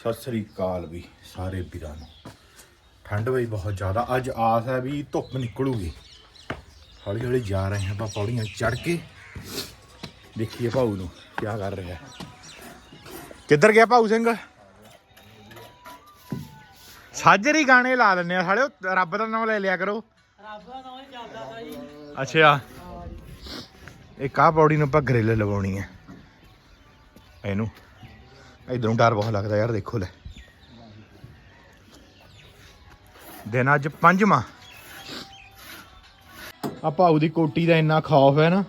ਸਤਿ ਸ੍ਰੀ ਅਕਾਲ ਵੀ ਸਾਰੇ ਵੀਰਾਂ ਨੂੰ। ਠੰਡ ਬਈ ਬਹੁਤ ਜ਼ਿਆਦਾ। ਅੱਜ ਆਸ ਹੈ ਵੀ ਧੁੱਪ ਨਿਕਲੂਗੀ। ਹੌਲੀ ਹੌਲੀ ਜਾ ਰਹੇ ਹਾਂ ਆਪਾਂ ਪੌੜੀਆਂ ਚੜ ਕੇ। ਦੇਖੀਏ ਭਾਊ ਨੂੰ ਕੀ ਕਰ ਰਿਹਾ। ਕਿੱਧਰ ਗਿਆ ਭਾਊ ਸਿੰਘ? ਸਾਜਰੀ ਗਾਣੇ ਲਾ ਦਿੰਨੇ ਆ ਸਾਲਿਓ। ਰੱਬ ਦਾ ਨਾਮ ਲੈ ਲਿਆ ਕਰੋ। ਰੱਬ ਦਾ ਨਾਮ ਹੀ ਚੱਲਦਾ ਤਾ ਜੀ ਅੱਛਾ। ਇਹ ਆਹ ਪੌੜੀ ਨੂੰ ਆਪਾਂ ਗ੍ਰਿਲ ਲਵਾਉਣੀ ਹੈ। ਇਹਨੂੰ। ਇਧਰੋਂ ਡਰ ਬਹੁਤ ਲੱਗਦਾ ਯਾਰ ਦੇਖੋ ਲੈ। ਦਿਨ ਅੱਜ ਪੰਜਵਾਂ। ਆ ਭਾਊ ਦੀ ਕੋਟੀ ਦਾ ਇੰਨਾ ਖੌਫ ਹੈ ਨਾ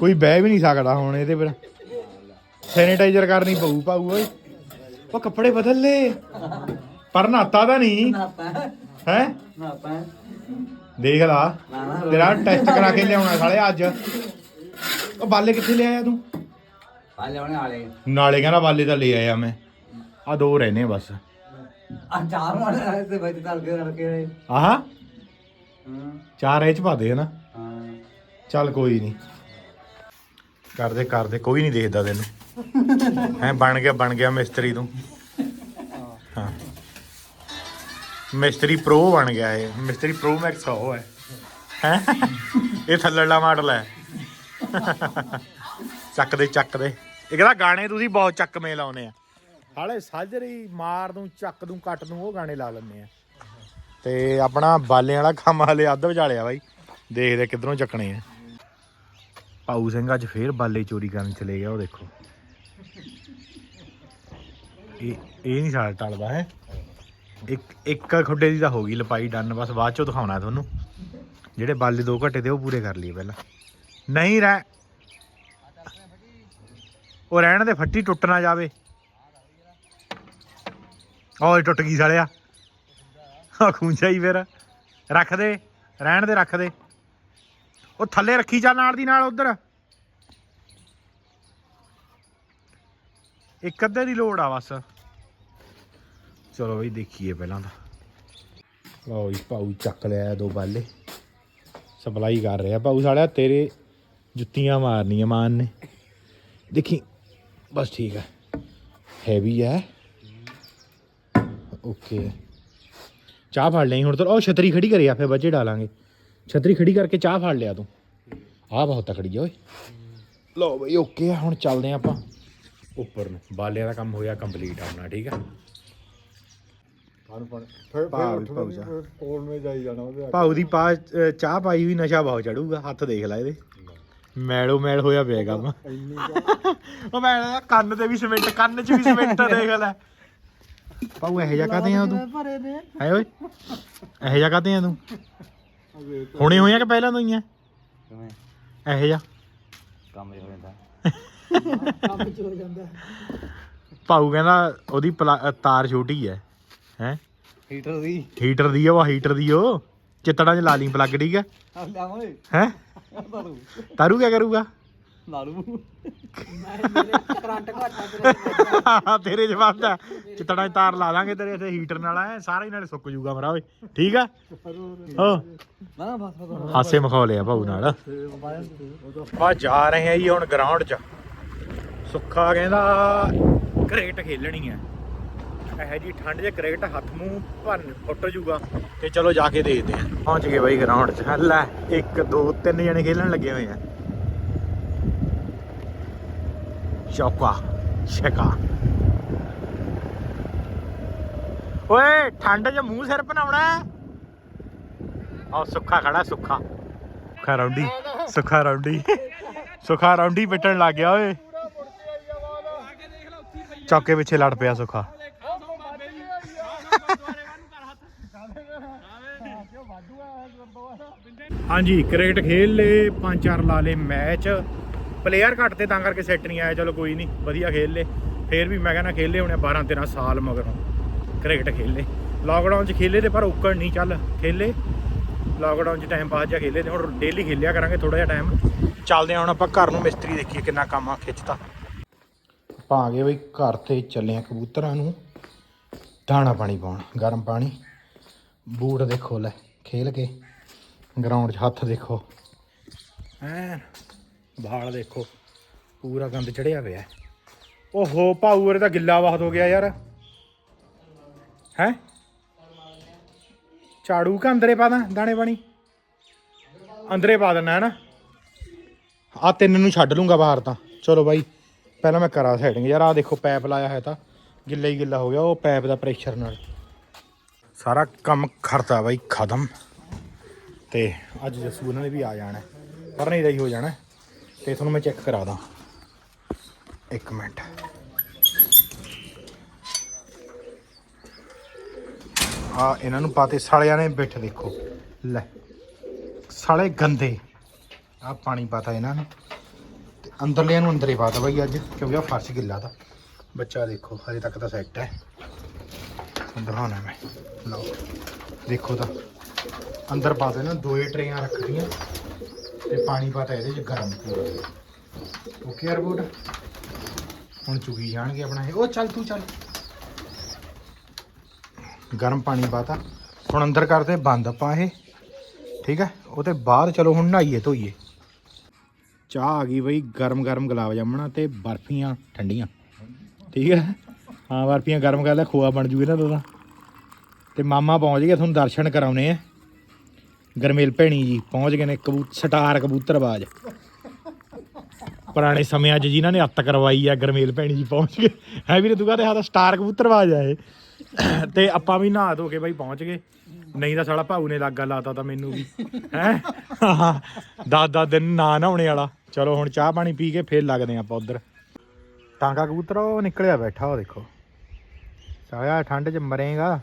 ਕੋਈ ਬਹਿ ਵੀ ਨਹੀਂ ਸਕਦਾ ਹੁਣ ਇਹਦੇ ਪਰ ਸੈਨੀਟਾਈਜ਼ਰ ਕਰਨੀ ਪਊ ਭਾਊ ਓਏ। ਉਹ ਕੱਪੜੇ ਬਦਲ ਲੈ ਪਰ ਨਾਤਾ ਤਾਂ ਨਹੀਂ। ਹੈ। ਦੇਖ ਲਾ ਤੇਰਾ ਟੈਸਟ ਕਰਾ ਕੇ ਲਿਆਉਣਾ ਸਾਲੇ ਅੱਜ। ਉਹ ਬਾਲੇ ਕਿੱਥੇ ਲੈ ਆਇਆ ਤੂੰ? ਆ ਲਿਆਉਣੇ ਵਾਲੇ ਨਾਲੇ। ਕਹਿੰਦਾ ਬਾਲੇ ਤਾਂ ਲੈ ਆਇਆ ਮੈਂ। ਆ ਦੋ ਰਹਿਨੇ ਬਸ। ਆ ਚਾਰ ਵਾਲੇ ਤੇ ਤਲ ਕੇ ਰਲ ਕੇ ਆਹ? ਹਾਂ। ਚਾਰ ਇਹ ਚ ਪਾ ਦੇ ਨਾ ਹਾਂ। ਚੱਲ ਕੋਈ ਨਹੀਂ ਕਰਦੇ ਕਰਦੇ ਕੋਈ ਨਹੀਂ ਦੇਖਦਾ ਤੈਨੂੰ। ਹੈ ਬਣ ਗਿਆ ਬਣ ਗਿਆ ਮਿਸਤਰੀ ਤੂੰ। ਹਾਂ। ਮਿਸਤਰੀ ਪ੍ਰੋ ਬਣ ਗਿਆ ਇਹ। ਮਿਸਤਰੀ ਪ੍ਰੋ ਮੈਕਸ ਉਹ ਹੈ। ਹੈ? ਇਹ ਥੱਲੜਾ ਮਾਡਲ ਹੈ। ਚੱਕ ਦੇ ਚੱਕ ਦੇ। ਇਹ ਕਹਿੰਦਾ ਗਾਣੇ ਤੁਸੀਂ ਬਹੁਤ ਚੱਕਵੇਂ ਲਾਉਨੇ ਆ। ਹਾਲੇ ਸਾਜਰੀ ਮਾਰ ਦੂੰ ਚੱਕ ਦੂੰ ਕੱਟ ਦੂੰ ਉਹ ਗਾਣੇ ਲਾ ਲੈਂਦੇ ਆ। ਤੇ ਆਪਣਾ ਬਾਲਿਆਂ ਵਾਲਾ ਕੰਮ ਹਲੇ ਅੱਧ ਵਿਚਾਲਿਆ ਬਾਈ। ਦੇਖਦੇ ਕਿੱਧਰੋਂ ਚੱਕਣੇ ਆ। ਪਾਊ ਸਿੰਘ ਅੱਜ ਫੇਰ ਬਾਲੇ ਚੋਰੀ ਕਰਨ ਚਲੇ ਗਿਆ ਉਹ ਦੇਖੋ। ਇਹ ਇਹ ਨਹੀਂ ਸਾਲ ਟਲਦਾ ਹੈ। ਇੱਕ ਇੱਕ ਖੁੱਡੇ ਦੀ ਤਾਂ ਹੋ ਗਈ ਲਪਾਈ ਡਨ ਬਸ ਬਾਅਦ ਚੋਂ ਦਿਖਾਉਣਾ ਤੁਹਾਨੂੰ। ਜਿਹੜੇ ਬਾਲੇ ਦੋ ਘੱਟੇ ਤੇ ਉਹ ਪੂਰੇ ਕਰ ਲਈਏ ਪਹਿਲਾਂ। ਨਹੀਂ ਰਹਿ ਉਹ ਰਹਿਣ ਦੇ, ਫੱਟੀ ਟੁੱਟ ਨਾ ਜਾਵੇ। ਓਏ ਟੁੱਟ ਗਈ ਸਾਲਿਆ। ਆ ਖੂੰਜਾ ਹੀ ਫਿਰ। ਰੱਖ ਦੇ, ਰਹਿਣ ਦੇ, ਰੱਖ ਦੇ। ਉਹ ਥੱਲੇ ਰੱਖੀ ਜਾ ਨਾਲ ਦੀ ਨਾਲ ਉਧਰ। ਇੱਕ ਅੱਧੇ ਦੀ ਲੋੜ ਆ ਬਸ। ਚਲੋ ਬਈ ਦੇਖੀਏ ਪਹਿਲਾਂ ਤਾਂ। ਲਓ ਜੀ ਪਾਉ ਚੱਕ ਲਿਆ ਦੋ ਬਾਲੇ। ਸਪਲਾਈ ਕਰ ਰਿਹਾ। ਪਾਉ ਸਾਲਿਆ, ਤੇਰੇ ਜੁੱਤੀਆਂ ਮਾਰਨੀਆਂ ਮਾਨ ਨੇ। ਦੇਖੀ ਬਸ ਠੀਕ ਹੈ ਹੈਵੀ ਹੈ ਓਕੇ ਚਾਹ ਫੜ ਲਈ ਹੁਣ ਤਾਂ ਉਹ ਛਤਰੀ ਖੜੀ ਕਰੀ ਆ ਫੇ ਬੱਚੇ ਡਾਲਾਂਗੇ। ਛਤਰੀ ਖੜੀ ਕਰਕੇ ਚਾਹ ਫੜ ਲਿਆ ਤੂੰ। ਆਹ ਬਹੁਤ ਤਕੜੀ ਆ ਓਏ। ਲਓ ਬਈ ਓਕੇ ਆ ਹੁਣ ਚੱਲਦੇ ਆਪਾਂ। ਉੱਪਰ ਨੂੰ। ਬਾਲਿਆਂ ਦਾ ਕੰਮ ਹੋਇਆ ਕੰਪਲੀਟ ਆਪਣਾ ਠੀਕ ਆ। ਭਾਉ ਦੀ ਪਾ ਚਾਹ ਪਾਈ ਵੀ ਨਸ਼ਾ ਬਹੁਤ ਚੜੂਗਾ। ਹੱਥ ਦੇਖ ਲੈ ਇਹਦੇ। ਮੈਲੋ ਮੈਲ ਹੋਇਆ ਪਿਆ ਕੰਮ। ਇੰਨੀ ਉਹ ਮੈਂ ਕਹਿੰਦਾ ਕੰਨ ਤੇ ਵੀ ਸਿਮੈਂਟ ਕੰਨ 'ਚ ਵੀ ਸਿਮੈਂਟ ਦੇਖ ਲੈ। ਭਾਉ ਇਹੋ ਜਿਹਾ ਕਾਤੇ ਆ ਤੂੰ? ਭਰੇ ਨੇ। ਹੈ ਓਏ? ਇਹੋ ਜਿਹਾ ਕਾਤੇ ਆ ਤੂੰ। ਹੁਣੇ ਹੋਇਆ ਕਿ ਪਹਿਲਾਂ ਤੋਂ ਹੀ ਆ? ਕਿਵੇਂ? ਇਹੋ ਜਿਹਾ। ਕੰਮ ਹੋ ਜਾਂਦਾ। ਭਾਊ ਕਹਿੰਦਾ ਉਹਦੀ ਪਲਾ- ਤਾਰ ਛੋਟੀ ਹੈ ਹੈ? ਹੀਟਰ ਦੀ। ਹੀਟਰ ਦੀ ਆ ਉਹ ਹੀਟਰ ਦੀ ਉਹ। ਚਿੱਤੜਾਂ 'ਚ ਲਾ ਲਈ ਪਲੱਗ ਠੀਕ ਹੈ ਆ ਹੈ? ਤਾਰੂ ਤਾਰੂ ਕੀ ਕਰੂਗਾ ਲਾਲੂ ਤੇਰੇ ਜਵਾਬ ਦਾ। ਚਿੱਤੜਾਂ 'ਚ ਤਾਰ ਲਾ ਦਾਂਗੇ ਤੇਰੇ ਇੱਥੇ ਹੀਟਰ ਨਾਲ ਐ ਸਾਰਾ ਹੀ ਨਾਲੇ ਸੁੱਕ ਜੂਗਾ ਮਰਾ ਓਏ। ਠੀਕ ਆ? ਹੋ ਨਾ ਬਸ ਬਸ ਹਾਸੇ ਮਖੌਲੇ ਆ ਭਾਊ ਨਾਲ। ਆ ਜਾ ਰਹੇ ਆ ਜੀ ਹੁਣ ਗਰਾਊਂਡ 'ਚ। ਸੁੱਖਾ ਕਹਿੰਦਾ ਕ੍ਰਿਕਟ ਖੇਲਣੀ ਹੈ ਇਹ ਜੀ ਠੰਡ 'ਚ ਕ੍ਰਿਕਟ ਹੱਥ ਮੂੰਹ ਭੰਨ ਫੁੱਟ ਜੂਗਾ ਤੇ ਚਲੋ ਜਾ ਕੇ ਦੇਖਦੇ ਆ ਪਹੁੰਚ ਗਏ ਬਾਈ ਗਰਾਊਂਡ 'ਚ। ਲੈ 1 2 3 ਜਣੇ ਖੇਲਣ ਲੱਗੇ ਹੋਏ ਆ। ਚੌਕਾ ਛਕਾ ਓਏ, ਠੰਡ 'ਚ ਮੂੰਹ ਸਿਰ ਬਣਾਉਣਾ ਆ ਸੁੱਖਾ ਖੜਾ, ਸੁੱਖਾ। ਸੁੱਖਾ ਰੌਂਡੀ ਸੁੱਖਾ ਰੌਂਡੀ। ਸੁੱਖਾ ਰੌਂਡੀ ਪਿੱਟਣ ਲੱਗ ਗਿਆ ਓਏ। ਚੌਕੇ ਪਿੱਛੇ ਲੜ ਪਿਆ ਸੁੱਖਾ। ਹਾਂਜੀ, ਕ੍ਰਿਕਟ ਖੇਲ ਲੇ ਪੰਜ ਚਾਰ ਲਾ ਲੇ ਮੈਚ। ਪਲੇਅਰ ਘੱਟ ਤੇ ਤਾਂ ਕਰਕੇ ਸੈੱਟ ਨਹੀਂ ਆਇਆ, ਚਲੋ ਕੋਈ ਨਹੀਂ, ਵਧੀਆ ਖੇਲ ਲੇ ਫੇਰ ਵੀ ਮੈਂ ਕਹਿੰਦਾ ਖੇਲੇ ਹੋਣੇ 12 13 ਸਾਲ ਮਗਰੋਂ ਕ੍ਰਿਕਟ ਖੇਲੇ ਲਾਕਡਾਊਨ 'ਚ ਖੇਲੇ ਤੇ ਪਰ ਉੱਕਣ ਨਹੀਂ ਚੱਲ, ਖੇਲੇ। ਲਾਕਡਾਊਨ 'ਚ ਟਾਈਮ ਪਾਸ ਜਾ ਖੇਲੇ ਤੇ ਹੁਣ ਡੇਲੀ ਖੇਲਿਆ ਕਰਾਂਗੇ ਥੋੜਾ ਜਿਹਾ ਟਾਈਮ ਚੱਲਦੇ ਹਾਂ ਹੁਣ ਆਪਾਂ ਘਰ ਨੂੰ ਮਿਸਤਰੀ ਦੇਖੀਏ ਕਿੰਨਾ ਕੰਮ ਆ ਖਿੱਚਤਾ। ਆਪਾਂ ਆ ਗਏ ਬਈ ਘਰ ਤੇ ਚੱਲੇ ਆ ਕਬੂਤਰਾਂ ਨੂੰ। ਦਾਣਾ ਪਾਣੀ ਪਾਉਣ, ਗਰਮ ਪਾਣੀ। ਬੂਟ ਦੇਖੋ ਲੈ। ਖੇਲ ਕੇ ਗਰਾਊਂਡ 'ਚ ਹੱਥ ਦੇਖੋ। ਐ ਬਾਲ ਦੇਖੋ ਪੂਰਾ ਗੰਦ ਚੜਿਆ ਪਿਆ ਓਹੋ ਭਾਊ ਉਰੇ ਤਾਂ ਗਿੱਲਾ ਬਹੁਤ ਹੋ ਗਿਆ ਯਾਰ। ਹੈ? ਝਾੜੂ ਕਾ ਅੰਦਰੇ ਪਾ ਦਾਂ ਦਾਣੇ ਪਾਣੀ? ਅੰਦਰੇ ਪਾ ਦੇਣਾ ਹੈ ਨਾ ਆ ਤਿੰਨ ਨੂੰ ਛੱਡ ਲੂੰਗਾ ਬਾਹਰ ਤਾਂ। ਚਲੋ ਬਾਈ ਪਹਿਲਾਂ ਮੈਂ ਕਰਾਂ ਸੈਟਿੰਗ। ਯਾਰ ਆ ਦੇਖੋ ਪੈਪ ਲਾਇਆ ਹੈ ਤਾਂ। ਗਿੱਲਾ ਹੀ ਗਿੱਲਾ ਹੋ ਗਿਆ ਉਹ ਪੈਪ ਦਾ ਪ੍ਰੈਸ਼ਰ ਨਾਲ। ਸਾਰਾ ਕੰਮ ਖਰਤਾ ਬਾਈ ਖਤਮ। ਤੇ ਅੱਜ ਜਸੂ ਉਹਨਾਂ ਨੇ ਵੀ ਆ ਜਾਣਾ। ਪਰ ਨਹੀਂ ਰਹੀ ਹੋ ਜਾਣਾ। ਹੈ। ਤੇ ਤੁਹਾਨੂੰ ਮੈਂ ਚੈੱਕ ਕਰਾ ਦਾਂ। ਇੱਕ ਮਿੰਟ। ਆ, ਇਹਨਾਂ ਨੂੰ ਪਾਤੇ ਸਾਲਿਆਂ ਨੇ ਬਿੱਠ ਦੇਖੋ। ਲੈ, ਸਾਲੇ ਗੰਦੇ। ਆ ਪਾਣੀ ਪਾਤਾ ਇਹਨਾਂ ਨੂੰ। ਤੇ ਅੰਦਰਲਿਆਂ ਨੂੰ ਅੰਦਰੇ ਪਾਤਾ ਬਾਈ ਅੱਜ, ਕਿਉਂਕਿ ਆ ਫਰਸ਼ ਗਿੱਲਾ ਦਾ ਬੱਚਾ ਦੇਖੋ, ਹਜੇ ਤੱਕ ਤਾਂ ਸੈੱਟ ਹੈ। ਦਿਖਾਉਣਾ ਮੈਂ। ਲਓ, ਦੇਖੋ ਤਾਂ। ਅੰਦਰ ਪਾ ਦੇ ਦੋਏ ਟਰੇਆਂ ਰੱਖਦੀਆਂ ਤੇ ਪਾਣੀ ਪਾਤਾ ਇਹਦੇ ਚ ਗਰਮ। ਪੂਰਾ ਓਕੇ ਰਿਪੋਰਟ ਹੁਣ ਚੁਗੀ ਜਾਣਗੇ ਆਪਣਾ ਇਹ। ਉਹ ਚੱਲ, ਤੂੰ ਚੱਲ। ਗਰਮ ਪਾਣੀ ਪਾਤਾ ਹੁਣ ਅੰਦਰ ਕਰਦੇ ਬੰਦ ਆਪਾਂ ਇਹ। ਠੀਕ ਹੈ? ਉਹ ਤੇ ਬਾਅਦ ਚਲੋ ਹੁਣ ਨਹਾਈਏ, ਧੋਈਏ। ਚਾਹ ਆ ਗਈ ਬਈ ਗਰਮ ਗਰਮ ਗੁਲਾਬ ਜਾਮਣਾ ਤੇ ਬਰਫੀਆਂ ਠੰਡੀਆਂ। ਠੀਕ ਹੈ? ਹਾਂ, ਬਰਫੀਆਂ ਗਰਮ ਕਰ ਲੈ, ਖੋਆ ਬਣ ਜੂ ਇਹਨਾਂ ਦਾ ਤਾਂ ਤੇ ਮਾਮਾ ਪਹੁੰਚ ਗਿਆ, ਤੁਹਾਨੂੰ ਦਰਸ਼ਨ ਕਰਾਉਣੇ ਆ। ਗਰਮੇਲ ਭੈਣੀ ਜੀ ਪਹੁੰਚ ਗਏ ਨੇ ਕਬੂ ਸਟਾਰ ਕਬੂਤਰਬਾਜ਼ ਪੁਰਾਣੇ ਸਮਿਆਂ 'ਚ ਜਿਨ੍ਹਾਂ ਨੇ ਅੱਤ ਕਰਵਾਈ ਆ, ਗਰਮੇਲ ਭੈਣੀ ਜੀ ਪਹੁੰਚ ਗਏ। ਹੈ ਵੀਰੇ, ਤੂੰ ਕਹਦੇ ਹਾਂ ਤਾਂ ਸਟਾਰ ਕਬੂਤਰਬਾਜ਼ ਆ ਇਹ। ਤੇ ਆਪਾਂ ਵੀ ਨਹਾ ਧੋ ਕੇ ਬਾਈ ਪਹੁੰਚ ਗਏ। ਨਹੀਂ ਤਾਂ ਸਾਲਾ ਭਾਊ ਨੇ ਲਾਗਾ ਲਾਤਾ ਤਾਂ ਮੈਨੂੰ ਵੀ। ਹੈ? ਦਸ ਦਸ ਦਿਨ ਨਾ ਨਹਾਉਣੇ ਵਾਲਾ। ਚਲੋ ਹੁਣ ਚਾਹ ਪਾਣੀ ਪੀ ਕੇ ਫੇਰ ਲੱਗਦੇ ਆਪਾਂ ਉਧਰ। ਟਾਂਗਾ ਕਬੂਤਰ, ਉਹ ਨਿਕਲਿਆ ਬੈਠਾ, ਉਹ ਦੇਖੋ। ਸਾਇਆ ਠੰਡ 'ਚ ਮਰੇਗਾ।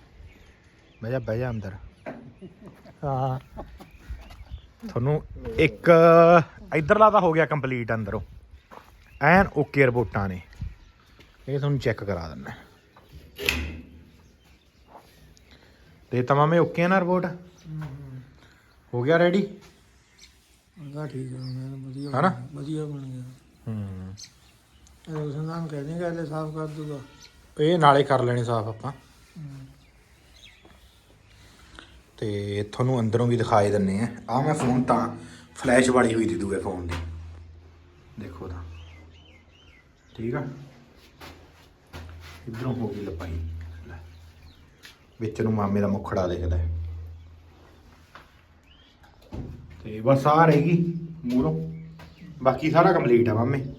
ਬਹਿ ਜਾ ਬਹਿ ਜਾ ਅੰਦਰ। ਹਾਂ। ਤੁਹਾਨੂੰ ਇੱਕ ਇਧਰਲਾ ਤਾਂ ਹੋ ਗਿਆ ਕੰਪਲੀਟ ਅੰਦਰੋਂ। ਐਨ ਓਕੇ ਰਿਪੋਰਟਾਂ ਨੇ। ਇਹ ਤੁਹਾਨੂੰ ਚੈੱਕ ਕਰਾ ਦਿੰਦਾ। ਤੇ ਤਮਾਮੇ ਓਕੇ ਆ ਨਾ ਰਿਪੋਰਟ? ਹੋ ਗਿਆ ਰੈਡੀ ਉਹਦਾ ਠੀਕ ਹੈ ਮੈਂ ਵਧੀਆ ਹਨਾ? ਵਧੀਆ ਬਣ ਗਿਆ। ਹੂੰ। ਇਹ ਉਸਨਾਮ ਕਹਿ ਦੇਗਾ ਲੈ ਸਾਫ਼ ਕਰ ਦੂਗਾ। ਇਹ ਨਾਲੇ ਕਰ ਲੈਣੇ ਸਾਫ਼ ਆਪਾਂ। ਤੇ ਤੁਹਾਨੂੰ ਅੰਦਰੋਂ ਵੀ ਦਿਖਾਈ ਦਿੰਨੇ ਆ। ਆ ਮੈਂ ਫੋਨ ਤਾਂ ਫਲੈਸ਼ ਵਾਲੀ ਹੋਈ ਦੀ ਦੂਏ ਫੋਨ ਦੀ। ਦੇਖੋ ਤਾਂ। ਠੀਕ ਆ? ਇਧਰੋਂ ਹੋ ਗਈ ਲਪਾਈ। ਲੈ। ਵਿੱਚ ਨੂੰ ਮਾਮੇ ਦਾ ਮੁਖੜਾ ਦਿਖਦਾ। ਤੇ ਬਸ ਆ ਰਹੇਗੀ ਮੂਰੋਂ। ਬਾਕੀ ਸਾਰਾ ਕੰਪਲੀਟ ਆ ਮਾਮੇ।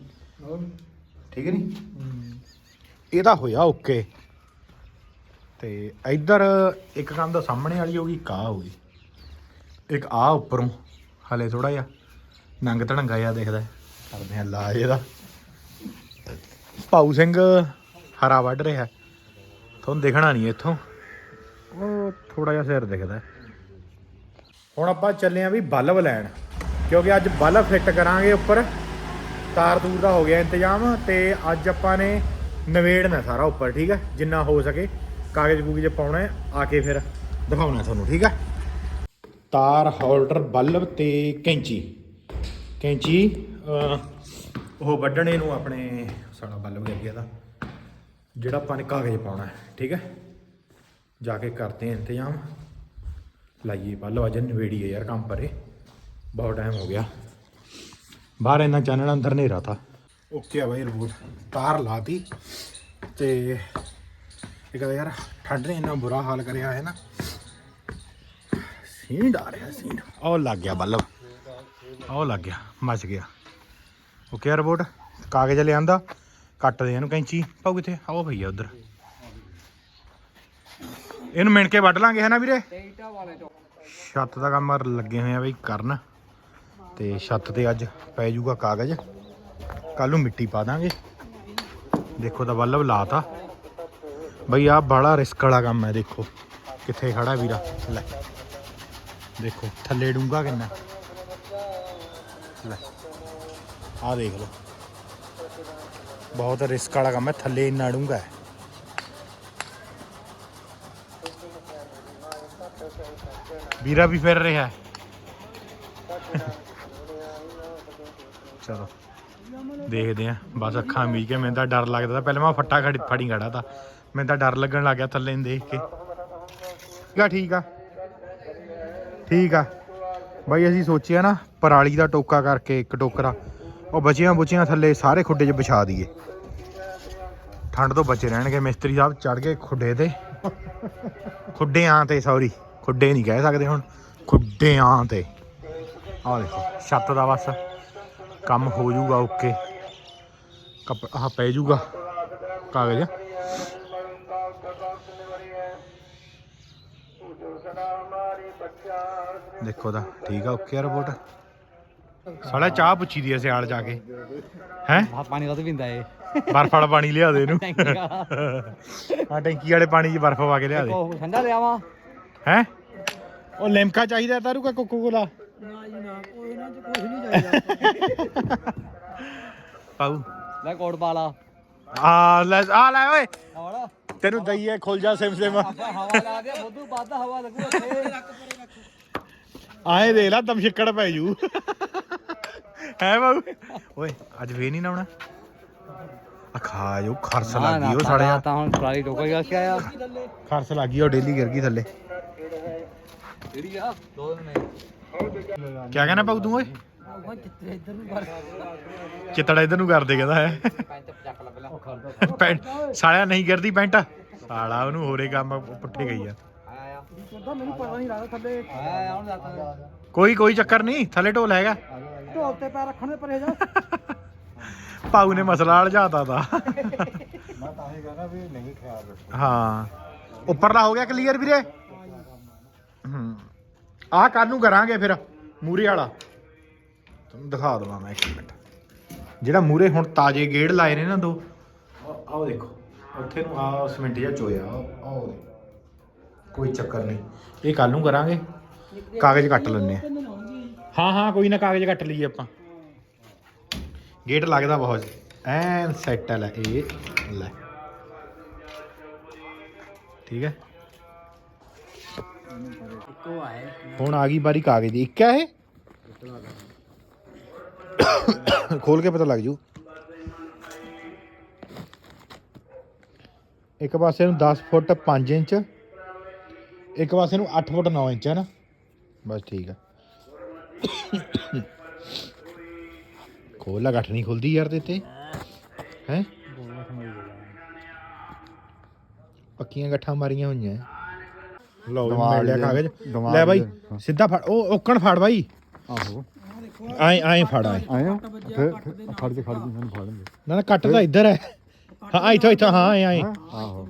ਠੀਕ ਹੈ ਨਹੀਂ ਇਹਦਾ ਹੋਇਆ ਓਕੇ। ਤੇ ਇੱਧਰ ਇੱਕ ਕੰਧ ਦਾ ਸਾਹਮਣੇ ਵਾਲੀ ਹੋ ਗਈ ਕਾ ਹੋ ਗਈ। ਇੱਕ ਆ ਉੱਪਰੋਂ, ਹਲੇ ਥੋੜਾ ਜਿਹਾ ਨੰਗ ਧੜੰਗਾ ਜਿਹਾ ਦਿਖਦਾ। ਹੈ। ਕਰਦੇ ਆ ਲਾਜ ਇਹਦਾ। ਭਾਊ ਸਿੰਘ ਹਰਾ ਵੱਢ ਰਿਹਾ। ਤੁਹਾਨੂੰ ਦਿਖਣਾ ਨਹੀਂ ਇੱਥੋਂ। ਉਹ ਥੋੜਾ ਜਿਹਾ ਸਿਰ ਦਿਖਦਾ। ਹੁਣ ਆਪਾਂ ਚੱਲੇ ਆ ਵੀ ਬਲਬ ਲੈਣ। ਕਿਉਂਕਿ ਅੱਜ ਬਲਬ ਫਿੱਟ ਕਰਾਂਗੇ ਉੱਪਰ। ਤਾਰ ਤੂਰ ਦਾ ਹੋ ਗਿਆ ਇੰਤਜ਼ਾਮ ਤੇ ਅੱਜ ਆਪਾਂ ਨੇ ਨਵੇੜਨਾ ਸਾਰਾ ਉੱਪਰ ਠੀਕ ਹੈ ਜਿੰਨਾ ਹੋ ਸਕੇ ਕਾਗਜ਼ ਕੂਗਜ਼ ਪਾਉਣਾ ਹੈ, ਆ ਕੇ ਫਿਰ ਦਿਖਾਉਣਾ ਤੁਹਾਨੂੰ ਠੀਕ ਹੈ ਤਾਰ ਹੋਲਡਰ ਬਲਬ ਤੇ ਕੈਂਚੀ। ਕੈਂਚੀ ਉਹ ਵੱਢਣੇ ਨੂੰ ਆਪਣੇ ਸਾਡਾ ਬਲਬ ਲੱਗਿਆ ਦਾ ਜਿਹੜਾ ਆਪਾਂ ਨੇ ਕਾਗਜ਼ ਪਾਉਣਾ ਹੈ ਠੀਕ ਹੈ ਜਾ ਕੇ ਕਰਦੇ ਹਾਂ ਇੰਤਜ਼ਾਮ। ਲਾਈਏ ਬਲਬ ਅਜਨ ਨਵੇੜੀਏ ਯਾਰ ਕੰਮ ਪਰੇ। ਬਹੁਤ ਟਾਈਮ ਹੋ ਗਿਆ। ਬਾਹਰ ਇੰਨਾ ਚਾਨਣ ਅੰਦਰ ਹਨੇਰਾ ਥਾ। ਓਕੇ ਆ ਬਾਈ ਰਿਪੋਰਟ ਤਾਰ ਲਾਤੀ ਤੇ ਇਹ ਕਹਿੰਦਾ ਯਾਰ ਠੰਡ ਨੇ ਇੰਨਾ ਬੁਰਾ ਹਾਲ ਕਰਿਆ ਹੈ ਨਾ। ਸੀਂਡ ਆ ਰਿਹਾ, ਸੀਂਡ। ਉਹ ਲੱਗ ਗਿਆ ਬੱਲਬ। ਉਹ ਲੱਗ ਗਿਆ, ਮੱਚ ਗਿਆ। ਓਕੇ ਆ ਕਾਗਜ਼ ਲਿਆਂਦਾ, ਕੱਟ ਦੇ ਇਹਨੂੰ ਕੈਂਚੀ, ਪਾਉ ਕਿਥੇ? ਆਓ ਭਈਆ ਉਧਰ। ਇਹਨੂੰ ਮਿਣ ਕੇ ਵੱਢ ਲਾਂਗੇ, ਹੈ ਨਾ ਵੀਰੇ? ਛੱਤ ਦਾ ਕੰਮ ਲੱਗੇ ਹੋਏ ਆ ਬਈ ਕਰਨ। ਤੇ ਛੱਤ ਤੇ ਅੱਜ ਪੈ ਜਾਊਗਾ ਕਾਗਜ਼। ਕੱਲ ਨੂੰ ਮਿੱਟੀ ਪਾ ਦਾਂਗੇ। ਦੇਖੋ ਤਾਂ ਬੱਲਬ ਲਾਤਾ। ਬਈ ਆ ਬੜਾ ਰਿਸਕ ਵਾਲਾ ਕੰਮ ਹੈ, ਦੇਖੋ। ਕਿੱਥੇ ਖੜਾ ਵੀਰਾ? ਲੈ। ਦੇਖੋ, ਥੱਲੇ ਡੂੰਗਾ ਕਿੰਨਾ ਲੈ। ਆ ਦੇਖ ਲਓ। ਬਹੁਤ ਰਿਸਕ ਵਾਲਾ ਕੰਮ ਹੈ, ਥੱਲੇ ਇੰਨਾ ਡੂੰਗਾ ਹੈ। ਵੀਰਾ ਵੀ ਫਿਰ ਰਿਹਾ ਹੈ। ਚਲੋ। ਦੇਖਦੇ ਆ। ਬਸ ਅੱਖਾਂ ਮੀਚ ਕੇ ਮੈਨੂੰ ਤਾਂ ਡਰ ਲੱਗਦਾ ਤਾਂ ਪਹਿਲਾਂ ਮੈਂ ਫੱਟਾ ਖੜੀ ਫੜੀ ਖੜਾ ਤਾ। ਮੈਨੂੰ ਤਾਂ ਡਰ ਲੱਗਣ ਲੱਗ ਗਿਆ ਥੱਲੇ ਨੂੰ ਦੇਖ ਕੇ। ਠੀਕ ਆ ਠੀਕ ਆ। ਠੀਕ ਆ। ਬਾਈ, ਅਸੀਂ ਸੋਚਿਆ ਨਾ, ਪਰਾਲੀ ਦਾ ਟੋਕਾ ਕਰਕੇ ਇੱਕ ਟੋਕਰਾ। ਉਹ ਬਚੀਆਂ ਬੁਚੀਆਂ ਥੱਲੇ ਸਾਰੇ ਖੁੱਡੇ 'ਚ ਵਿਛਾ ਦਈਏ। ਠੰਡ ਤੋਂ ਬਚੇ ਰਹਿਣਗੇ। ਮਿਸਤਰੀ ਸਾਹਿਬ ਚੜ ਗਏ ਖੁੱਡੇ ਤੇ। ਖੁੱਡਿਆਂ ਤੇ ਸੌਰੀ ਖੁੱਡੇ ਨਹੀਂ ਕਹਿ ਸਕਦੇ ਹੁਣ। ਖੁੱਡਿਆਂ ਤੇ। ਆਹ ਦੇਖੋ, ਛੱਤ ਦਾ ਬਸ। ਕੰਮ ਹੋ ਜਾਊਗਾ, ਓਕੇ। ਆਹ ਪੈ ਜਾਊਗਾ ਕਾਗਜ਼। ਦੇਖੋ ਦਾ ਠੀਕ ਆ ਓਕੇ ਰਿਪੋਰਟ ਸਾਲਾ ਚਾਹ ਪੁੱਛੀ ਦੀ ਐ ਸਿਆਲ ਜਾ ਕੇ। ਹੈ? ਪਾਣੀ ਵੱਧ ਪੀਂਦਾ ਏ ਬਰਫ ਵਾਲਾ ਪਾਣੀ ਲਿਆ ਦੇ ਇਹਨੂੰ। ਹਾਂ ਟੈਂਕੀ ਵਾਲੇ ਪਾਣੀ 'ਚ ਬਰਫ ਪਾ ਕੇ ਲਿਆ ਦੇ। ਠੰਡਾ ਲਿਆ ਵਾ। ਹੈ? ਉਹ ਲਿਮਕਾ ਚਾਹੀਦਾ ਤਾਰੂ ਕਾ ਕੋਕੋ ਕੋਲਾ ਨਾ ਜੀ ਨਾ ਕੋਈ ਇਹਨਾਂ ਚ ਕੁਝ ਨਹੀਂ ਚਾਹੀਦਾ। ਪਾਉ ਲੈ ਕੋਟ ਪਾ ਲਾ। ਆ ਲੈ ਆ ਲੈ ਓਏ। ਹਵਾ ਤੈਨੂੰ ਦਈਏ ਖੁੱਲ ਜਾ ਸਿਮ ਸਿਮ। ਹਵਾ ਲਾ ਦੇ ਬੁੱਧੂ ਵੱਧ ਹਵਾ ਲੱਗੂ ਉੱਥੇ। ਆਏ ਦੇ ਲਾ ਦਮ ਛਿੱਕੜ ਪੈ ਜੂ। ਹੈ ਬਾਬੂ ਓਏ ਅੱਜ ਵੇ ਨਹੀਂ ਨਾਉਣਾ ਆ ਖਾ ਜੋ ਖਰਸ ਲੱਗ ਉਹ ਸਾੜਿਆ ਤਾਂ ਹੁਣ ਪਰਾਲੀ ਟੋਕਾ ਗਿਆ ਕਿ ਆਇਆ। ਖਰਸ ਲੱਗ ਉਹ ਡੇਲੀ ਗਿਰ ਗਈ ਥੱਲੇ। ਜਿਹੜੀ ਆ? ਦੋ ਦਿਨ ਨੇ। ਕਿਆ ਕਹਿਣਾ ਪਾਉ ਤੂੰ ਓਏ? ਉਹ ਕਿੱਥੇ ਇੱਧਰ ਨੂੰ ਕਰ ਚਿੱਤੜਾ ਇਧਰ ਨੂੰ ਕਰਦੇ ਕਹਿੰਦਾ ਹੈ। ਪੈਂਟ ਚੱਕ ਲੈ ਪਹਿਲਾਂ ਪੈਂਟ ਸਾਲਿਆ ਨਹੀਂ ਗਿਰਦੀ ਪੈਂਟ। ਸਾਲਾ ਉਹਨੂੰ ਹੋਰੇ ਕੰਮ ਪੁੱਠੇ ਗਈ ਆ ਆਇਆ ਉਹਦਾ ਮੈਨੂੰ ਪਤਾ ਨਹੀਂ ਲੱਗਦਾ ਥੱਲੇ। ਆਇਆ ਹੁਣ ਜਾਂਦਾ ਕੋਈ ਕੋਈ ਚੱਕਰ ਨਹੀਂ ਥੱਲੇ ਢੋਲ ਹੈਗਾ। ਢੋਲ ਤੇ ਪੈਰ ਰੱਖਣ ਦੇ ਪਰੇ ਜਾ। ਪਾਉ ਨੇ ਮਸਲਾ ਅਲਝਾਤਾ ਤਾ। ਮੈਂ ਤਾਂ ਹੀ ਕਹਿੰਦਾ ਵੀ ਨਹੀਂ ਖਿਆਲ ਰੱਖੋ। ਹਾਂ। ਉੱਪਰਲਾ ਹੋ ਗਿਆ ਕਲੀਅਰ ਵੀਰੇ? ਹੂੰ। ਆਹ ਕੱਲ ਨੂੰ ਕਰਾਂਗੇ ਫਿਰ ਮੂਰੇ ਵਾਲਾ। ਤੁਹਾਨੂੰ ਦਿਖਾ ਦਵਾਂ ਮੈਂ ਇੱਕ ਮਿੰਟ। ਜਿਹੜਾ ਮੂਰੇ ਹੁਣ ਤਾਜ਼ੇ ਗੇੜ ਲਾਏ ਨੇ ਨਾ ਦੋ। ਆਹ ਦੇਖੋ ਉੱਥੇ ਨੂੰ ਆ ਸਿਮੈਂਟ ਜਿਹਾ ਚੋਇਆ ਦੇਖੋ। ਕੋਈ ਚੱਕਰ ਨਹੀਂ ਇਹ ਕੱਲ ਨੂੰ ਕਰਾਂਗੇ। ਕਾਗਜ਼ ਕੱਟ ਲੈਣੇ ਆ। ਹਾਂ ਹਾਂ ਕੋਈ ਨਾ ਕਾਗਜ਼ ਕੱਟ ਲਈਏ ਆਪਾਂ। ਗੇਟ ਲੱਗਦਾ ਬਹੁਤ ਐਨ ਸੈੱਟ ਹੈ ਇਹ। ਲੈ। ਠੀਕ ਹੈ। ਇੱਕੋ ਆਏ ਹੁਣ ਆ ਗਈ ਵਾਰੀ ਕਾਗਜ਼ ਦੀ। ਇੱਕ ਇਹ? ਖੋਲ ਕੇ ਪਤਾ ਲੱਗ ਜੂ। ਇੱਕ ਪਾਸੇ ਨੂੰ 10 ਫੁੱਟ 5 ਇੰਚ ਇੱਕ ਪਾਸੇ ਨੂੰ 8 ਫੁੱਟ 9 ਇੰਚ ਹੈ ਨਾ? ਬਸ ਠੀਕ ਆ। ਖੋਲ ਲਾ ਗੱਠ ਨਹੀਂ ਖੁੱਲਦੀ ਯਾਰ ਤੇ ਤੇ। ਹੈ? ਪੱਕੀਆਂ ਗੱਠਾਂ ਮਾਰੀਆਂ ਹੋਈਆਂ। ਲਓ ਲਿਆ ਕਾਗਜ਼। ਲੈ ਬਾਈ ਸਿੱਧਾ ਫੜ ਉਹ ਓਕਣ ਫੜ ਬਾਈ। ਆਹੋ। ਐਂ ਐਂ ਫੜ ਐਂ ਆਇਆ ਫਿਰ ਖੜ ਦੇ ਖੜ ਦੇ ਮੈਨੂੰ ਫੜ ਲੈਂਦੇ ਨਾ ਨਾ ਕੱਟ ਤਾਂ ਇੱਧਰ ਹੈ ਹਾਂ ਇੱਥੋਂ ਇੱਥੋਂ ਹਾਂ ਐਂ ਐਂ ਆਹੋ।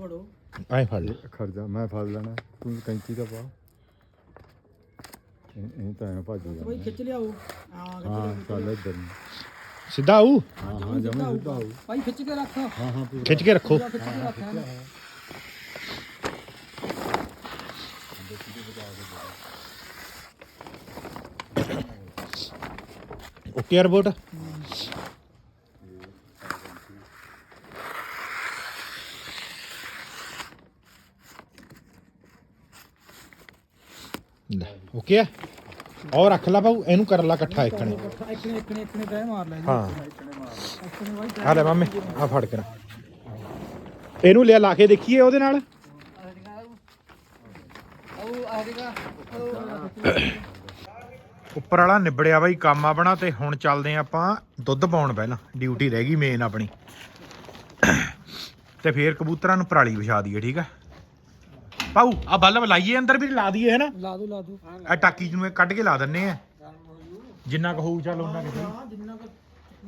ਐਂ ਫੜ ਲੈ। ਇਹ ਖੜ ਜਾ ਮੈਂ ਫੜ ਲੈਣਾ। ਤੂੰ ਕੈਂਚੀ ਦਾ ਪਾ। ਇਹ ਇਹ ਤਾਂ ਐਂ ਭੱਜ ਬਈ ਗਿਆ ਖਿੱਚ ਲਿਆਓ ਹਾਂ ਹਾਂ ਚੱਲ ਇੱਧਰ ਨੂੰ। ਸਿੱਧਾ ਆਊ? ਹਾਂ ਹਾਂ ਜਮੇ ਸਿੱਧਾ ਹੋ ਭਾਈ ਖਿੱਚ ਕੇ ਰੱਖ। ਹਾਂ ਹਾਂ ਪੂਰਾ। ਖਿੱਚ ਕੇ ਰੱਖੋ। ਖਿੱਚ ਕੇ ਰੱਖ। ਇਹਨੂੰ। ਓਕੇ ਰਿਪੋਰਟ ਓਕੇ ਆ? ਔਰ ਰੱਖ ਲਾ ਬਾਊ, ਇਹਨੂੰ ਕਰ ਲਾ ਇਕੱਠਾ ਇੱਕਣੇ। ਇਕਣੇ ਇਕਣੇ ਇਕਣੇ ਕਹਿ ਮਾਰ ਲੈ ਹਾਂ। ਆ ਲੈ ਮਾਮੇ, ਆ ਫੜ ਕੇ ਇਹਨੂੰ ਲਿਆ, ਲਾ ਕੇ ਦੇਖੀਏ ਉਹਦੇ ਨਾਲ। ਉਹ ਆ ਦੇਗਾ ਉੱਪਰ ਵਾਲਾ ਨਿਬੜਿਆ ਬਾਈ ਕੰਮ ਆਪਣਾ ਤੇ ਹੁਣ ਚੱਲਦੇ ਆਂ ਆਪਾਂ ਦੁੱਧ ਪਾਉਣ ਪਹਿਲਾਂ। ਡਿਊਟੀ ਰਹਿ ਗਈ ਮੇਨ ਆਪਣੀ। ਤੇ ਫੇਰ ਕਬੂਤਰਾਂ ਨੂੰ ਪਰਾਲੀ ਵਿਛਾ ਦਈਏ ਠੀਕ ਆ? ਪਾਉ ਆ ਬਲਬ ਲਾਈਏ ਅੰਦਰ ਵੀ ਲਾ ਦਈਏ ਹੈਨਾ? ਲਾ ਦੋ ਲਾ ਦੋ। ਆ ਟਾਕੀ ਨੂੰ ਇਹ ਕੱਢ ਕੇ ਲਾ ਦਿੰਨੇ ਆ। ਜਿੰਨਾ ਕੁ ਹੋਊ ਚੱਲ ਉਹਨਾਂ ਕਿ ਹਾਂ ਜਿੰਨਾ ਕੁ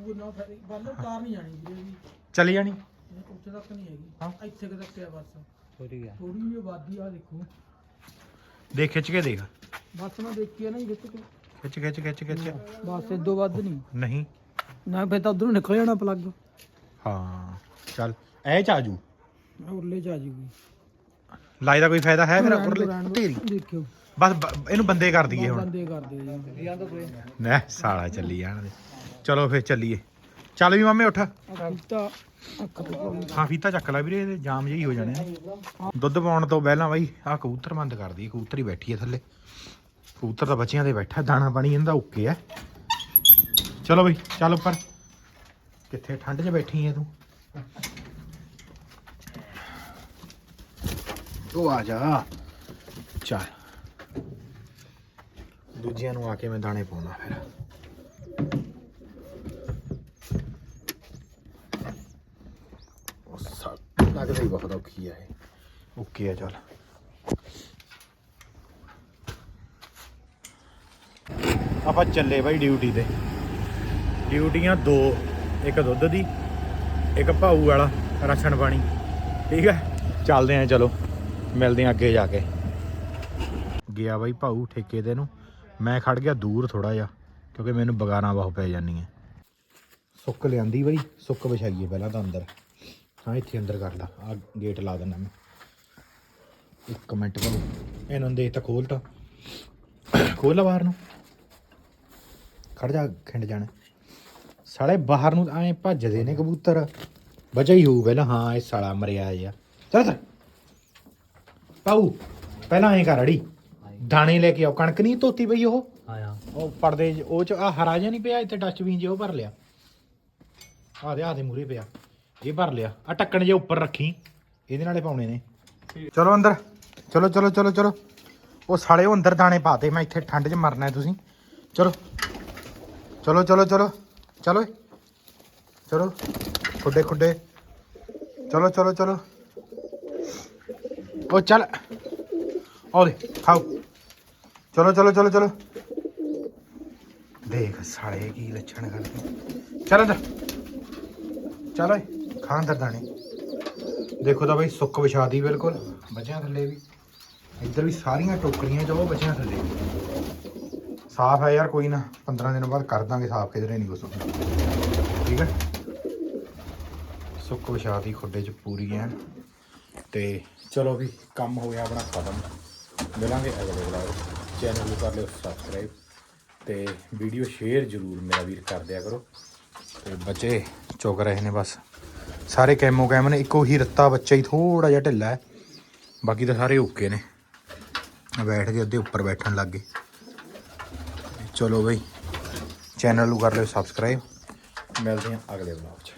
ਪੂਰਾ ਫੈਰੀ ਬੰਦ ਤਾਰ ਨਹੀਂ ਜਾਣੀ ਵੀਰੇ ਵੀ ਚਲੀ ਜਾਣੀ? ਉੱਥੇ ਤੱਕ ਨਹੀਂ ਹੈਗੀ। ਹਾਂ। ਇੱਥੇ ਕੁ ਤੱਕ ਆ ਬਸ। ਥੋੜੀ ਗਿਆ ਥੋੜੀ ਜਿਹੀ ਆਬਾਦੀ ਆ ਦੇਖੋ। ਦੇਖ ਖਿੱਚ ਕੇ ਦੇਖ। ਬਸ ਮੈਂ ਦੇਖੀ ਨਾ ਜੀ ਖਿੱਚ ਖਿੱਚ ਖਿੱਚ ਖਿੱਚ। ਬਸ ਇਦੋਂ ਵੱਧ ਨਹੀਂ। ਨਹੀਂ। ਨਾ ਫਿਰ ਤਾਂ ਉਧਰੋਂ ਨਿਕਲ ਜਾਣਾ ਪਲੱਗ ਹਾਂ ਚੱਲ ਐ ਚ ਆਜੂ ਉਰਲੇ ਚ ਆ ਜੂਗੀ ਲਾਈ ਦਾ ਕੋਈ ਫਾਇਦਾ ਹੈ ਫਿਰ ਉਰਲੇ। ਢੇਰੀ ਦੇਖਿਓ। ਬਸ ਇਹਨੂੰ ਬੰਦੇ ਕਰ ਦਈਏ ਹੁਣ। ਬੰਦੇ ਕਰਦੇ ਜੀ। ਨਾ ਸਾਲਾ ਚੱਲੀ ਜਾਣ ਦੇ। ਚਲੋ ਫੇਰ ਚੱਲੀਏ। ਚੱਲ ਵੀ ਮਾਮੇ ਉੱਠ। ਹਾਂ ਫੀਤਾ ਚੱਕ ਲੈ ਵੀਰੇ ਜਾਮ ਜਿਹੀ ਹੋ ਜਾਣੇ ਆ। ਦੁੱਧ ਪਾਉਣ ਤੋਂ ਪਹਿਲਾਂ ਬਾਈ ਆਹ ਕਬੂਤਰ ਬੰਦ ਕਰ ਦਈਏ ਕਬੂਤਰ ਹੀ ਬੈਠੀ ਹੈ ਥੱਲੇ। ਕਬੂਤਰ ਤਾਂ ਬੱਚਿਆਂ ਦੇ ਬੈਠਾ, ਦਾਣਾ ਪਾਣੀ ਇਹਦਾ ਓਕੇ ਆ। ਚਲੋ ਬਈ, ਚੱਲ ਉੱਪਰ। ਕਿੱਥੇ ਠੰਡ 'ਚ ਬੈਠੀ ਹੈ ਤੂੰ? ਉਹ ਆ ਜਾ। ਚੱਲ। ਦੂਜਿਆਂ ਨੂੰ ਆ ਕੇ ਮੈਂ ਦਾਣੇ ਪਾਉਣਾ ਫਿਰ। ਉਹ ਲੱਗਦਾ ਹੀ ਬਹੁਤ ਔਖੀ ਆ ਇਹ। ਓਕੇ ਆ, ਚੱਲ। ਆਪਾਂ ਚੱਲੇ ਬਾਈ ਡਿਊਟੀ ਤੇ। ਡਿਊਟੀਆਂ ਦੋ, ਇੱਕ ਦੁੱਧ ਦੀ, ਇੱਕ ਭਾਊ ਵਾਲਾ ਰਾਸ਼ਨ ਪਾਣੀ। ਠੀਕ ਹੈ ਚੱਲਦੇ ਆਂ, ਚਲੋ। ਮਿਲਦੇ ਆਂ ਅੱਗੇ ਜਾ ਕੇ। ਗਿਆ ਬਾਈ ਭਾਊ ਠੇਕੇ ਤੇ ਨੂੰ। ਮੈਂ ਖੜ ਗਿਆ ਦੂਰ ਥੋੜਾ ਜਿਹਾ, ਕਿਉਂਕਿ ਮੈਨੂੰ ਬਗਾਨਾ ਬਹੁਤ ਪੈ ਜਾਨੀ ਹੈ ਸੁੱਕ ਲਿਆਂਦੀ ਬਾਈ, ਸੁੱਕ ਵਿਛਾਈਏ ਪਹਿਲਾਂ ਤਾਂ ਅੰਦਰ। ਹਾਂ, ਇੱਥੇ ਅੰਦਰ ਕਰਦਾ ਲਾ। ਆ ਗੇਟ ਲਾ ਦਿੰਦਾ ਮੈਂ। ਇੱਕ ਮਿੰਟ ਭਾਊ ਇਹਨੂੰ ਦੇਖ ਤਾਂ ਖੋਲ ਤਾਂ। ਖੋਲ ਲਾ ਬਾਹਰ ਨੂੰ। ਖੜ ਜਾ ਖਿੰਡ ਜਾਣਾ। ਸਾਲੇ ਬਾਹਰ ਨੂੰ ਐ ਭੱਜਦੇ ਨੇ ਕਬੂਤਰ। ਬਚਾ ਹੀ ਹੋਊ ਪਹਿਲਾਂ। ਹਾਂ ਇਹ ਸਾਲਾ ਮਰਿਆ ਜਿਆ ਚੱਲ ਚੱਲ। ਪਾਉ ਪਹਿਲਾਂ ਐ ਕਰ ਅੜੀ। ਦਾਣੇ ਲੈ ਕੇ ਆਓ। ਕਣਕ ਨਹੀਂ ਧੋਤੀ ਪਈ ਉਹ? ਆਇਆ ਉਹ ਪਰਦੇ 'ਚ- ਉਹ ਚ ਆ ਹਰਾ ਜਿਹਾ ਨਹੀਂ ਪਿਆ? ਇੱਥੇ ਡਸਟਬਿਨ ਜੇ ਉਹ ਭਰ ਲਿਆ। ਆ ਦੇ ਆ ਦੇ ਮੂਰੇ ਪਿਆ। ਇਹ ਭਰ ਲਿਆ। ਆ ਟੱਕਣ ਜੇ ਉੱਪਰ ਰੱਖੀ। ਇਹਦੇ ਨਾਲੇ ਪਾਉਣੇ ਨੇ। ਚਲੋ ਅੰਦਰ। ਚਲੋ ਚਲੋ ਚਲੋ ਚਲੋ। ਉਹ ਸਾਲੇ ਉਹ ਅੰਦਰ ਦਾਣੇ ਪਾਤੇ। ਮੈਂ ਇੱਥੇ ਠੰਡ 'ਚ ਮਰਨਾ ਹੈ ਤੁਸੀਂ। ਚਲੋ। ਚਲੋ ਚਲੋ ਚਲੋ। ਚਲੋ ਚਲੋ। ਖੁੱਡੇ ਖੁੱਡੇ। ਚਲੋ ਚਲੋ ਚਲੋ। ਉਹ ਚੱਲ। ਆਉ ਖਾਓ। ਚਲੋ ਚਲੋ ਚਲੋ ਚਲੋ। ਦੇਖ ਸਾਲੇ ਕੀ ਲੱਛਣ ਕਰਦੇ ਚੱਲ ਅੰਦਰ। ਚਲੋ ਏ, ਖਾ ਅੰਦਰ ਦਾਣੇ। ਦੇਖੋ ਤਾਂ ਬਈ ਸੁੱਕ ਵਿਛਾਦੀ ਬਿਲਕੁਲ। ਬਚਿਆ ਥੱਲੇ ਵੀ। ਇੱਧਰ ਵੀ ਸਾਰੀਆਂ ਟੋਕਰੀਆਂ ਚ ਉਹ ਥੱਲੇ। ਸਾਫ਼ ਹੈ ਯਾਰ, ਕੋਈ ਨਾ। 15 ਦਿਨ ਬਾਅਦ ਕਰ ਦਾਂਗੇ ਸਾਫ਼, ਕਿਧਰੇ ਨਹੀਂ ਕੁਛ ਠੀਕ ਹੈ? ਸੁੱਕ ਵਿਛਾਦੀ ਖੁੱਡੇ ਚ ਪੂਰੀ ਐਨ। ਤੇ ਚਲੋ ਵੀ, ਕੰਮ ਹੋ ਗਿਆ ਆਪਣਾ ਖਤਮ। ਮਿਲਾਂਗੇ ਅਗਲੇ ਵਲੌਗ ਚੈਨਲ ਨੂੰ ਕਰ ਲਿਓ ਸਬਸਕ੍ਰਾਈਬ ਤੇ ਵੀਡੀਓ ਸ਼ੇਅਰ ਜ਼ਰੂਰ ਮੇਰਾ ਵੀਰ ਕਰ ਦਿਆ ਕਰੋ। ਤੇ ਬੱਚੇ ਚੁੱਕ ਰਹੇ ਨੇ ਬਸ। ਸਾਰੇ ਕੈਮੋ ਕੈਮ ਨੇ, ਇੱਕੋ ਹੀ ਰੱਤਾ ਬੱਚਾ ਹੀ ਥੋੜਾ ਜਿਹਾ ਢਿੱਲਾ ਹੈ। ਬਾਕੀ ਤਾਂ ਸਾਰੇ ਓਕੇ ਨੇ। ਬੈਠ ਕੇ ਅੱਧੇ ਉੱਪਰ ਬੈਠਣ ਲੱਗ ਗਏ। ਚਲੋ ਬਈ। ਚੈਨਲ ਨੂੰ ਕਰ ਲਿਓ ਸਬਸਕ੍ਰਾਈਬ ਮਿਲਦੇ ਹਾਂ ਅਗਲੇ ਵਲੌਗ 'ਚ।